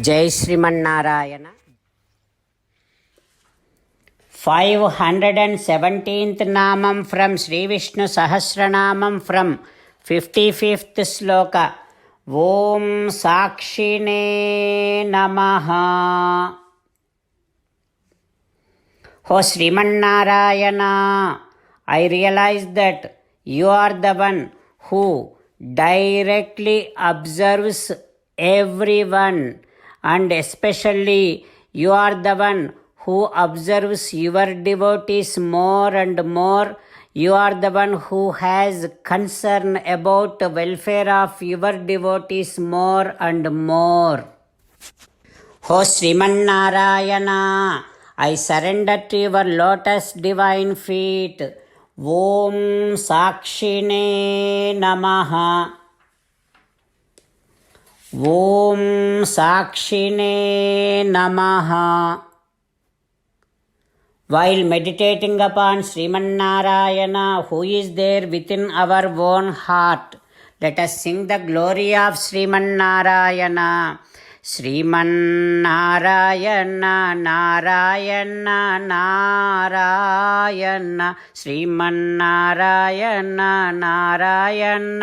జై Srimannarayana. Five hundred and seventeenth namam from Sri Vishnu Sahasranamam from fifty fifth shloka. ఓం సాక్షిణే నమ. హో Srimannarayana I realise that you are the one who directly observes everyone and especially you are the one who observes your devotees more and more. You are the one who has concern about welfare of your devotees more and more. Ho Srimannarayana, I surrender to your lotus divine feet. Om Sakshine Namaha. Om Sakshine Namaha. While meditating upon Srimanarayana, who is there within our own heart, let us sing the glory of Srimanarayana. Srimanarayana, Narayana, Narayana, Srimanarayana, Narayana. Narayana